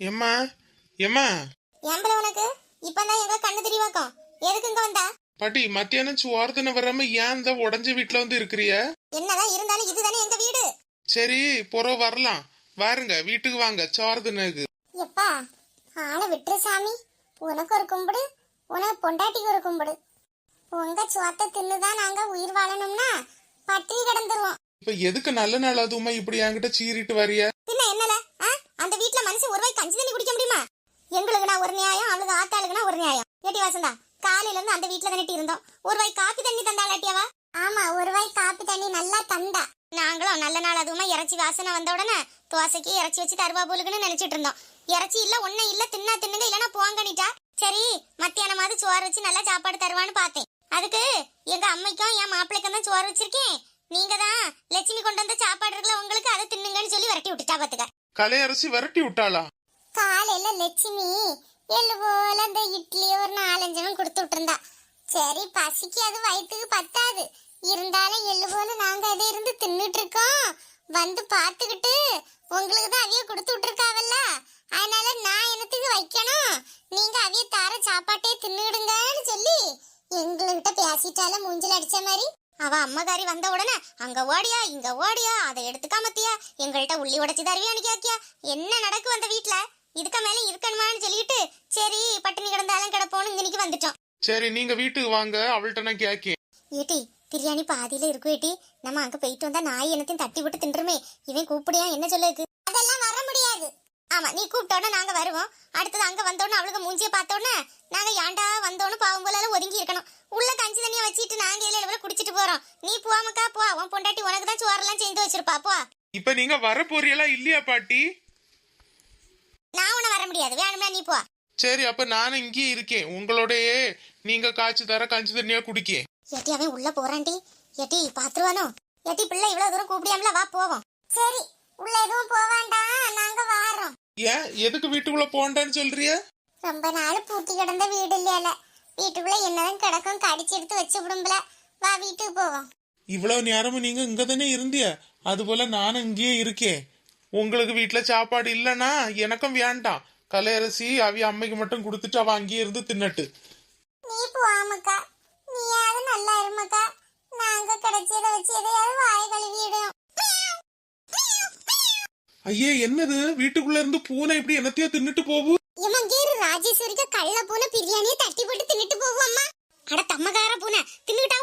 எம்மா எம்மா ஏம்பல உனக்கு? இப்பதான் எங்க கண்ணு தெரியவாக்கும் எதுக்கு இங்க வந்தா? பாட்டி மத்தியானம் சோர்தனை வராம ஏன் இந்த உடஞ்ச வீட்டுல வந்து இருக்கிறிய? என்னதான் இருந்தாலும் இதுதானே எங்க வீடு? சரி புற வரலாம். வாருங்க வீட்டுக்கு வாங்க சோர்தனுக்கு எப்பா ஆளை விட்டுரு சாமி. உனக்கு ஒரு கும்பிடு உனக்கு பொண்டாட்டிக்கு ஒரு கும்பிடு. உங்க சோத்தை தின்னுதான் நாங்க உயிர் வாழணும்னா பட்டினி கிடந்துருவோம். இப்ப எதுக்கு நல்ல நாள் அதுவுமா இப்படி என்கிட்ட சீறிட்டு வரிய பின்ன என்னல ஆ? அந்த வீட்ல மனுஷன் ஒரு வாய் கஞ்சி தண்ணி குடிக்க முடியுமா எங்களுக்குனா ஒரு நியாயம் அவளுக்கு ஆத்தாளுக்குனா ஒரு நியாயம் ஏட்டி வாசந்தா காலையில இருந்து அந்த வீட்ல தானே இருந்தோம். ஒரு வாய் காப்பி தண்ணி தந்தாளாட்டியாவா ஆமா ஒரு வாய் காப்பி தண்ணி நல்லா தந்தா. நாங்களும் நல்ல நாள் அதுவுமா இறைச்சி வாசனை வந்த உடனே தோசைக்கு இறைச்சி வச்சு தருவா போலுக்குன்னு நினைச்சிட்டு இருந்தோம். இறைச்சி இல்ல ஒண்ணு இல்ல தின்னா தின்னுங்க இல்லனா போங்கனிட்டா சரி மத்தியானமாவது சோறு வச்சு நல்லா சாப்பாடு தருவான்னு பார்த்தேன். அதுக்கு எங்க அம்மைக்கும் என் மாப்பிள்ளைக்கும் தான் சோறு வச்சிருக்கேன். நீங்க தான் லட்சுமி கொண்டு வந்த சாப்பாடு இருக்குல்ல உங்களுக்கு அதை தின்னுங்கன்னு சொல்லி விரட்டி விட்டுட்டா பாத்துக்க. கலையரசி விரட்டி விட்டாளா? காலையில லட்சுமி எள்ளு போல அந்த இட்லி ஒரு நாலஞ்சனம் கொடுத்து விட்டுருந்தா. சரி பசிக்கு அது வயிற்றுக்கு பத்தாது. இருந்தாலும் எள்ளு போல நாங்க அதை இருந்து தின்னுட்டு இருக்கோம். வந்து பார்த்துக்கிட்டு உங்களுக்கு தான் அவிய கொடுத்து விட்டுருக்காவல்ல. அதனால நான் என்னத்துக்கு வைக்கணும்? நீங்க அவிய தார சாப்பாட்டே தின்னுடுங்கன்னு சொல்லி எங்ககிட்ட பேசிட்டால மூஞ்சில் அடிச்ச மாதிரி. அவ அம்மகாரி வந்த உடனே அங்க ஓடியா இங்க ஓடியா அதை எடுத்துக்காமத்தியா எங்கள்கிட்ட உள்ளி உடைச்சு தருவியான்னு கேக்கியா என்ன நடக்கும் அந்த வீட்டுல இதுக்கு மேல இருக்கணுமான்னு சொல்லிட்டு சரி பட்டினி கிடந்தாலும் கிடப்போன்னு இன்னைக்கு வந்துட்டோம். சரி நீங்க வீட்டுக்கு வாங்க அவள்கிட்ட நான் கேக்கேன். ஏட்டி பிரியாணி பாதியில இருக்கும் ஏட்டி. நம்ம அங்க போயிட்டு வந்தா நாய் என்னத்தையும் தட்டி விட்டு தின்றுமே. இவன் கூப்பிடியா என்ன சொல்லுக்கு அதெல்லாம் வர முடியாது. ஆமா நீ கூப்பிட்டோட நாங்க வருவோம். அடுத்தது அங்க வந்தோடனே அவளுக்கு மூஞ்சிய பார்த்தோன்னே நாங்க ஏன்டா வந்தோன்னு பாவம் போல ஒதுங்கி இருக்கணும். உள்ள கஞ்சி தண்ணிய வச்சிட்டு நாங்க இல்ல இவ்வளவு குடிச்சிட்டு போறோம். நீ போவாமக்கா போ. உன் பொண்டாட்டி உனக்கு தான் சோறெல்லாம் செஞ்சு வச்சிருப்பா போ. இப்ப நீங்க வர போறீங்களா இல்லையா பாட்டி? முடியாது. வேணும்னா நீ போ. சரி அப்ப நானும் இங்கேயே இருக்கேன். உங்களோடயே நீங்க காய்ச்சி தர கஞ்சி தண்ணியா குடிக்கேன் ஏட்டி அவன் உள்ள போறான்டி. ஏட்டி பாத்துருவானோ? ஏட்டி பிள்ளை இவ்வளவு தூரம் கூப்பிடியாமல வா போவோம். சரி உள்ள எதுவும் போவாண்டாம் நாங்க வாரோம். ஏன்? எதுக்கு வீட்டுக்குள்ள போண்டேன்னு சொல்றிய? ரொம்ப நாள் பூட்டி கிடந்த வீடு இல்லையால. வீட்டுக்குள்ள என்னதான் கிடக்கும் கடிச்சு எடுத்து வச்சு விடும்பல. வா வீட்டுக்கு போவோம். இவ்வளவு நேரமும் நீங்க இங்க தானே இருந்திய? அது போல நானும் இங்கேயே இருக்கேன். உங்களுக்கு வீட்டுல சாப்பாடு இல்லனா எனக்கும் வேண்டாம். கலையரசி அவி அம்மைக்கு மட்டும் கொடுத்துட்டு அவ அங்கேயே இருந்து தின்னட்டு. நீ போவாமக்கா நீயாவது நல்லா இருமக்கா நாங்க கிடைச்சதை வச்சு எதையாவது வாய கழுவிடும் ஐயே என்னது? வீட்டுக்குள்ள இருந்து பூனை இப்படி என்னத்தையோ தின்னுட்டு போகு? இவன் கீரு ராஜேஸ்வரிக்கு கள்ள பூனை பிரியாணியை தட்டி போட்டு தின்னுட்டு போவோம்மா அட தம்மகார பூனை தின்னுட்டா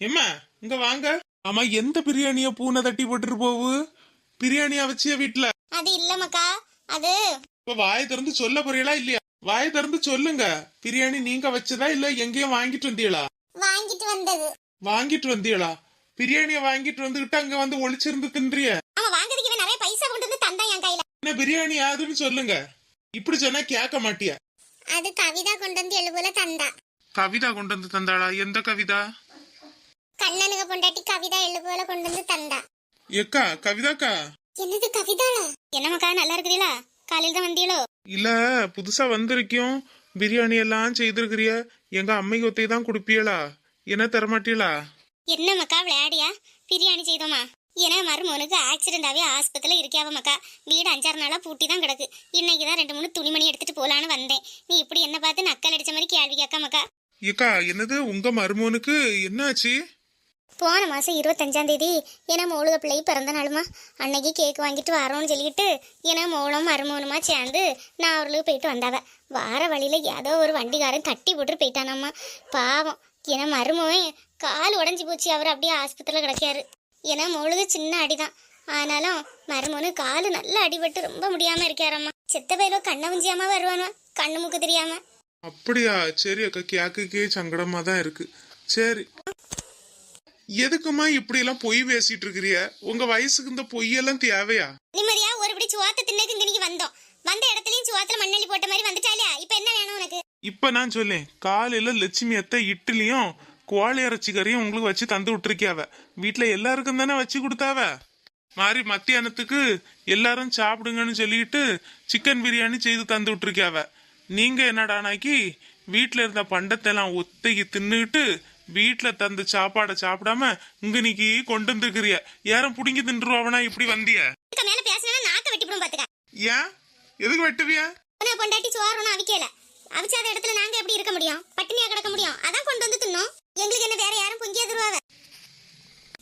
ஏம்மா இங்க வாங்க. ஆமா எந்த பிரியாணிய பூனை தட்டி போட்டுட்டு போகு? பிரியாணியா வச்சிய வீட்டுல? அது இல்லம்மக்கா அது இப்ப வாயை திறந்து சொல்ல போறீங்களா இல்லையா? வாயை திறந்து சொல்லுங்க. பிரியாணி நீங்க வச்சதா இல்ல எங்கேயும் வாங்கிட்டு வந்தீங்களா? வாங்கிட்டு வந்தது. வாங்கிட்டு வந்தீங்களா? பிரியாணிய வாங்கிட்டு வந்துகிட்டு அங்க வந்து ஒளிச்சிருந்து தின்றிய அவன் வாங்குறதுக்கு இவன் நிறைய பைசா கொண்டு வந்து தந்தான் என் கையில. என்ன பிரியாணி யாதுன்னு சொல்லுங்க. இப்படி சொன்னா கேட்க மாட்டியா? அது கவிதா கொண்டு வந்து எழுபுல தந்தா. கவிதா கொண்டு வந்து தந்தாளா? எந்த கவிதா? கண்ணனுக்கு பொண்டாட்டி கவிதா எழுபுல கொண்டு வந்து தந்தா. எக்கா கவிதாக்கா? என்னது கவிதாளா? என்னமாக்கா நல்லா இருக்குதுல காலையில தான் வந்தீங்களோ? இல்ல புதுசா வந்திருக்கியும். பிரியாணி எல்லாம் செய்திருக்கிறிய. எங்க அம்மைக்கு ஒத்தை தான் குடுப்பியலா என்ன தரமாட்டீங்களா என்னம்மாக்கா விளையாடியா? பிரியாணி செய்தோமா? ஏன்னா மருமகனுக்கு ஆக்சிடென்ட் ஆகி ஆஸ்பத்திரியில் இருக்காவமாக்கா வீடு அஞ்சாறு நாளா பூட்டி தான் கிடக்கு. இன்னைக்கு தான் ரெண்டு மூணு துணிமணி எடுத்துட்டு போலான்னு வந்தேன். நீ இப்படி என்ன பார்த்து நக்கல் அடிச்ச மாதிரி கேள்வி கேட்காமக்கா ஏக்கா என்னது உங்க மருமகனுக்கு? என்னாச்சு? போன மாதம் இருபத்தஞ்சாம் தேதி ஏன்னா மோளுக பிள்ளை பிறந்த நாளுமா? அன்னைக்கு கேக் வாங்கிட்டு வரோம்னு சொல்லிட்டு ஏன்னா மோளும் மருமோனுமா சேர்ந்து நான் அவர்களுக்கு போயிட்டு வந்தாவ. வார வழியில் ஏதோ ஒரு வண்டிக்காரன் தட்டி போட்டு போயிட்டானாம்மா. பாவம். ஏன்னா மருமவன் கால் உடஞ்சி போச்சு. அவர் அப்படியே ஆஸ்பத்திரியில் கிடக்காரு ஏன்னா மோளுக்கு சின்ன அடிதான். ஆனாலும் மருமகனு காலு நல்லா அடிபட்டு ரொம்ப முடியாமல் இருக்காரம்மா. செத்த பயிலோ கண்ணை உஞ்சியாம வருவானா கண்ணு மூக்கு தெரியாம. அப்படியா? சரி அக்கா கேக்குக்கே சங்கடமா தான் இருக்கு. சரி. எதுக்குமா இப்படி எல்லாம் பொய் பேசிட்டு இருக்கிறிய உங்க வயசுக்கு இந்த பொய்யெல்லாம் தேவையா? நிம்மதியா ஒருபடி சுவாத்த தின்னக்கு நீங்க வந்தோம். வந்த இடத்துலயும் சுவாத்துல மண்ணெல்லி போட்ட மாதிரி வந்துட்டாலே இப்ப என்ன வேணும் உனக்கு? இப்ப நான் சொல்லேன் காலையில லட்சுமி அத்தை இட்லியும் கோழி இறைச்சி கறியும் உங்களுக்கு வச்சு தந்து விட்டுருக்கியாவ. வீட்டுல எல்லாருக்கும் தானே வச்சு கொடுத்தாவ? மாதிரி மத்தியானத்துக்கு எல்லாரும் சாப்பிடுங்கன்னு சொல்லிட்டு சிக்கன் பிரியாணி செய்து தந்து விட்டுருக்கியாவ. நீங்க என்னடானாக்கி வீட்டுல இருந்த பண்டத்தை எல்லாம் ஒத்தைக்கு தின்னுட்டு வீட்டுல தந்த சாப்பாடை சாப்பிடாம இங்க நீக்கி கொண்டு வந்துருக்கிறிய? யாரும் புடுங்கி தின்றுவாவனா இப்படி வந்திய? மேல பேசினா நாக்க வெட்டி போடும் பாத்துக்க. ஏன்? எதுக்கு வெட்டுவியா? நான் பொண்டாட்டி சோறு ஒன்றும் அவிக்கல. அவிச்சாத இடத்துல நாங்க எப்படி இருக்க முடியும்? பட்டினியா கிடக்க முடியும். அதான் கொண்டு வந்து தின்னோம். எங்களுக்கு என்ன வேற யாரும் பொங்கியா தருவாவ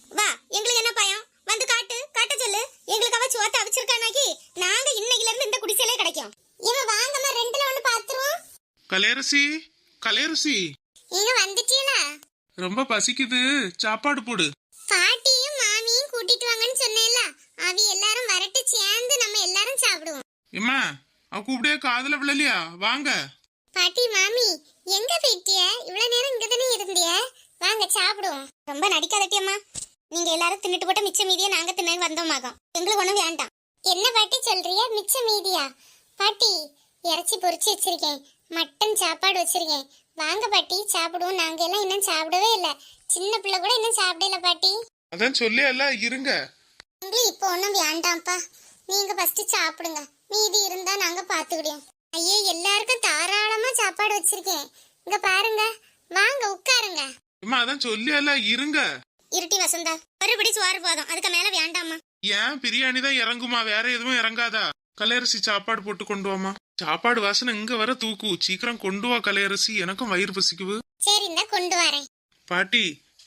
வா எங்களுக்கு என்ன பயம்? வந்து காட்டு காட்ட சொல்லு. எங்களுக்கு அவ சோத்த அவிச்சிருக்கானாக்கி நாங்க இன்னைக்குல இருந்து இந்த குடிசையிலே கிடைக்கும். இவன் வாங்கம்மா ரெண்டுல ஒண்ணு பாத்துருவோம். கலையரசி கலையரசி. நீங்க வந்துட்டீங்களா ரொம்ப பசிக்குது. சாப்பாடு போடு. பாட்டியும் மாமியும் கூட்டிட்டு வாங்கன்னு சொன்னேன்ல அவி எல்லாரும் வரட்டு சேர்ந்து நம்ம எல்லாரும் சாப்பிடுவோம். எம்மா அவ கூப்பிடே காதுல விழலையா? வாங்க. பாட்டி மாமி எங்க போயிட்டிய? இவ்வளவு நேரம் இங்க தானே இருந்திய? வாங்க சாப்பிடுவோம். ரொம்ப நடிக்காதட்டி அம்மா நீங்க எல்லாரும் தின்னுட்டு போட்ட மிச்ச மீதியை நாங்க தின்னு வந்தோமாகும். எங்களுக்கு ஒண்ணும் வேண்டாம். என்ன பாட்டி சொல்றிய மிச்ச மீதியா? பாட்டி இறைச்சி பொரிச்சு வச்சிருக்கேன். மட்டன் சாப்பாடு வச்சிருக்கேன். வாங்க பாட்டி சாப்பிடுவோம். நாங்க எல்லாம் இன்னும் சாப்பிடவே இல்ல. சின்ன பிள்ளை கூட இன்னும் சாப்பிடல பாட்டி. அதான் சொல்லியல்ல இருங்க. எங்களுக்கு இப்போ ஒன்றும் வேண்டாம்ப்பா. நீங்க ஃபர்ஸ்ட் சாப்பிடுங்க. மீதி இருந்தா நாங்க பாத்துக்கிடுவோம் ஐயே எல்லாருக்கும் தாராளமா சாப்பாடு வச்சிருக்கேன். இங்க பாருங்க. வாங்க உட்காருங்க. எம்மா அதான் சொல்லியல்ல இருங்க. இருட்டி வசந்தா மறுபடி சோறு போதும். அதுக்கு மேல வேண்டாமா ஏன் பிரியாணி தான் இறங்குமா? வேற எதுவும் இறங்காதா? கலையரசி சாப்பாடு போட்டு கொண்டு வாமா சாப்பாடு வாசனை இங்க வர தூக்கு. சீக்கிரம் கொண்டு வா கலையரசி. எனக்கும் வயிறு பசிக்குது. சரி இந்த கொண்டு வரேன். பாட்டி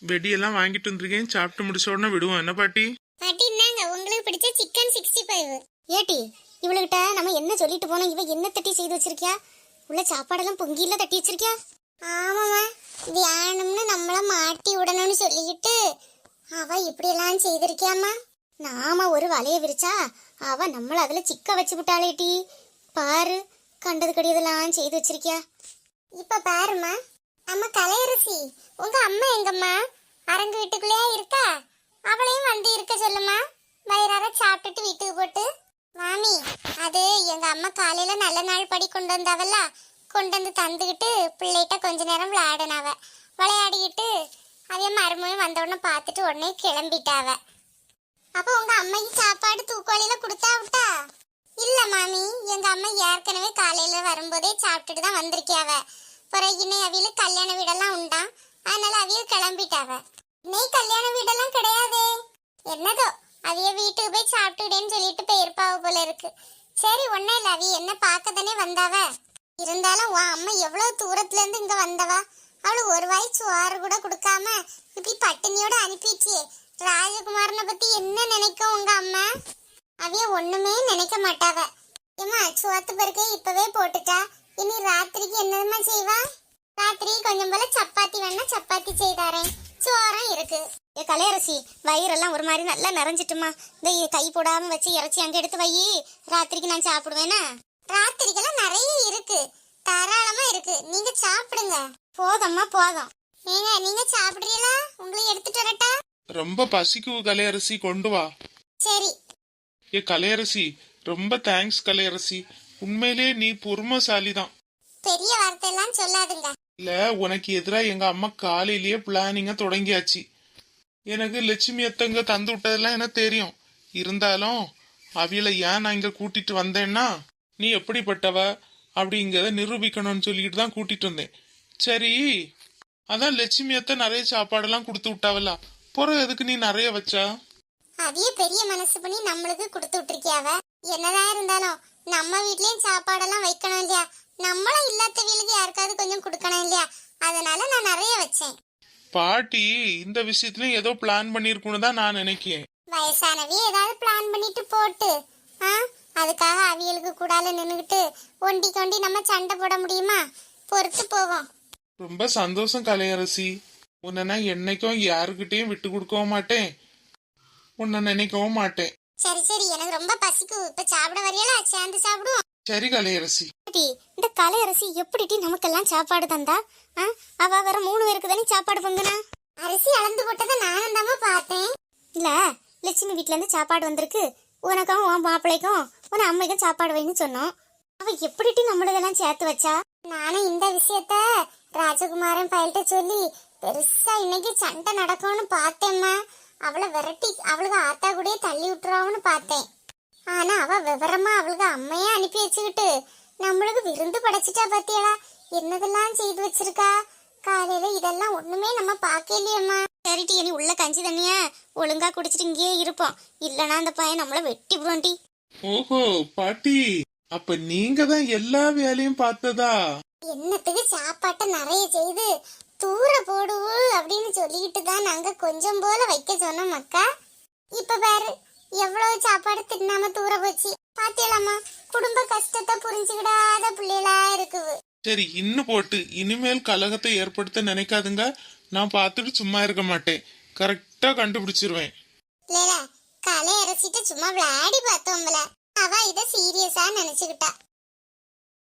வெடியெல்லாம் வாங்கிட்டு வந்திருக்கேன். சாப்பிட்டு முடிச்ச உடனே விடுவோம். என்ன பாட்டி? பாட்டி இந்தாங்க. உங்களுக்கு பிடிச்ச சிக்கன் சிக்ஸ்டி ஃபைவ். ஏட்டி இவளுகிட்ட நம்ம என்ன சொல்லிட்டு போனோம்? இவ என்ன தட்டி செய்து வச்சிருக்கியா? உள்ள சாப்பாடெல்லாம் பொங்கியில தட்டி வச்சிருக்கியா? ஆமாமா தியானம்னு நம்மள மாட்டி விடணும்னு சொல்லிக்கிட்டு அவ இப்படி எல்லாம் செய்திருக்கியாமா நாம ஒரு வலைய விரிச்சா அவ நம்மள அதுல சிக்க வச்சு விட்டாளேட்டி பாரு கண்டது கடியதெல்லாம் செய்து வச்சிருக்கியா? இப்ப பாருமா அம்மா கலையரசி உங்க அம்மா எங்கம்மா? அரங்கு வீட்டுக்குள்ளேயே இருக்கா? அவளையும் வந்து இருக்க சொல்லுமா? வயிறார சாப்பிட்டுட்டு வீட்டுக்கு போட்டு. மாமி அது எங்க அம்மா காலையில நல்ல நாள் படி கொண்டு வந்தாவல்ல? கொண்டு வந்து தந்துக்கிட்டு பிள்ளைகிட்ட கொஞ்ச நேரம் விளையாடினாவ. விளையாடிக்கிட்டு அதே மருமையும் வந்த உடனே பார்த்துட்டு உடனே கிளம்பிட்டாவ. அப்போ உங்க அம்மைக்கு சாப்பாடு தூக்குவாளியில கொடுத்தா விட்டா? இல்ல மாமி எங்க அம்மா ஏற்கனவே காலையில வரும்போதே சாப்பிட்டுட்டு தான் வந்திருக்கியாவ. பிறகு இன்னும் அவியல கல்யாண வீடெல்லாம் உண்டா? அதனால அவிய கிளம்பிட்டாவ. நீ கல்யாண வீடெல்லாம் கிடையாதே. என்னதோ அவிய வீட்டுக்கு போய் சாப்பிட்டுடேன்னு சொல்லிட்டு போயிருப்பாவ போல இருக்கு. சரி ஒன்னும் இல்ல அவி என்ன பார்க்க தானே வந்தாவ? இருந்தாலும் உன் அம்மா எவ்வளவு தூரத்துல இருந்து இங்க வந்தவா? அவளு ஒரு வாய் சோறு கூட கொடுக்காம இப்படி பட்டினியோட அனுப்பிச்சு ராஜகுமாரனை பத்தி என்ன நினைக்கும் உங்க அம்மா? அவிய ஒண்ணுமே நினைக்க மாட்டாவ. ஏமா சோத்து பருக்கே இப்பவே போட்டுட்டா? இனி ராத்திரிக்கு என்னதுமா செய்வா? ராத்திரி கொஞ்சம் போல சப்பாத்தி வேணா சப்பாத்தி செய்தாரேன் சோறம் இருக்கு. ஏ கலையரசி வயிறெல்லாம் ஒரு மாதிரி நல்லா நிறைஞ்சிட்டுமா. இந்த கை போடாம வச்சு இறைச்சி அங்க எடுத்து வை. ராத்திரிக்கு நான் சாப்பிடுவேனா? ராத்திரிக்கெல்லாம் நிறைய இருக்கு. தாராளமா இருக்கு. நீங்க சாப்பிடுங்க. போதம்மா போதும். ஏங்க நீங்க சாப்பிடுறீங்களா? உங்களுக்கு எடுத்துட்டு வரட்டா? ரொம்ப பசிக்குது கலையரசி கொண்டு வா. சரி ஏ கலையரசி ரொம்ப தேங்க்ஸ் கலையரசி. உண்மையிலே நீ பொறுமைசாலி தான் பெரிய வார்த்தையெல்லாம் சொல்லாதுங்க. இல்ல உனக்கு எதிரா எங்க அம்மா காலையிலேயே பிளானிங்க தொடங்கியாச்சு. எனக்கு லட்சுமி அத்தங்க தந்து விட்டதெல்லாம் எனக்கு தெரியும். இருந்தாலும் அவியல ஏன் நான் இங்க கூட்டிட்டு வந்தேன்னா நீ எப்படிப்பட்டவ அப்படிங்கிறத நிரூபிக்கணும்னு சொல்லிட்டு தான் கூட்டிட்டு வந்தேன். சரி அதான் லட்சுமி அத்தை நிறைய சாப்பாடெல்லாம் கொடுத்து விட்டாவல்ல பிறகு எதுக்கு நீ நிறைய வச்சா? அதையே பெரிய மனசு பண்ணி நம்மளுக்கு கொடுத்து விட்டுருக்கியாவ? என்னதான் இருந்தாலும் நம்ம வீட்லயும் சாப்பாடெல்லாம் வைக்கணும் இல்லையா? நம்மளும் இல்லாத வீலுக்கு யாருக்காவது கொஞ்சம் கொடுக்கணும் இல்லையா? அதனால நான் நிறைய வச்சேன். பாட்டி இந்த விஷயத்துலயும் ஏதோ பிளான் பண்ணிருக்குன்னு தான் நான் நினைக்கிறேன். வயசானவே ஏதாவது பிளான் பண்ணிட்டு போட்டு ஆ? அதுக்காக அவியலுக்கு கூடால நின்னுகிட்டு ஒண்டி கொண்டி நம்ம சண்டை போட முடியுமா? பொறுத்து போவோம். ரொம்ப சந்தோஷம் கலையரசி. உன்னை நான் என்னைக்கும் யாருக்கிட்டையும் விட்டு கொடுக்கவும் மாட்டேன். உன்னை நினைக்கவும் மாட்டேன். சரி சரி. எனக்கு ரொம்ப பசிக்கும் இப்ப சாப்பிட வரையல? சேர்ந்து சாப்பிடுவோம். சரி கலையரசி. இந்த கலையரசி எப்படிட்டி நமக்கெல்லாம் சாப்பாடு தந்தா? அவ வேற மூணு பேருக்கு தானே சாப்பாடு பங்குனா? அரிசி அளந்து போட்டதை நானும் தாம பார்த்தேன். இல்ல லட்சுமி வீட்ல இருந்து சாப்பாடு வந்திருக்கு. உனக்கும் உன் மாப்பிள்ளைக்கும் உன் அம்மைக்கும் சாப்பாடு வைன்னு சொன்னோம். அவ எப்படிட்டி நம்மளதெல்லாம் சேர்த்து வச்சா? நானும் இந்த விஷயத்த ராஜகுமாரன் பயில்கிட்ட சொல்லி பெருசா இன்னைக்கு சண்டை நடக்கும்னு பார்த்தேம்மா. அவளை விரட்டி அவளுக்கு ஆத்தா கூடயே தள்ளி விட்டுறான்னு பார்த்தேன். ஆனா அவ விவரமா அவளுக்கு அம்மையா அனுப்பி வச்சுக்கிட்டு நம்மளுக்கு விருந்து படைச்சிட்டா பாத்தியாளா என்னதெல்லாம் செய்து வச்சிருக்கா? காலையில இதெல்லாம் ஒண்ணுமே நம்ம பார்க்கலையம்மா சரிட்டி இனி உள்ள கஞ்சி தண்ணிய? ஒழுங்கா குடிச்சிட்டு இங்கேயே இருப்போம். இல்லனா அந்த பையன் நம்மள வெட்டி விடுவோண்டி ஓஹோ பாட்டி அப்ப நீங்க தான் எல்லா வேலையும் பார்த்ததா? என்னத்துக்கு சாப்பாட்டை நிறைய செய்து தூர போடுவு அப்படின்னு சொல்லிக்கிட்டு தான் நாங்க கொஞ்சம் போல வைக்க சொன்னோம் அக்கா. இப்ப பாரு எவ்வளவு சாப்பாடு தின்னாம தூர போச்சு. பாத்தியலாமா குடும்ப கஷ்டத்தை புரிஞ்சுக்கிடாத பிள்ளைகளா இருக்குது. சரி இன்னும் போட்டு இனிமேல் கலகத்தை ஏற்படுத்த நினைக்காதுங்க. நான் பார்த்துட்டு சும்மா இருக்க மாட்டேன். கரெக்டா கண்டுபிடிச்சிருவேன். களை அரைச்சிட்டு சும்மா விளையாடி பார்த்தோம்ல அவ இத சீரியஸா நினைச்சுக்கிட்டா.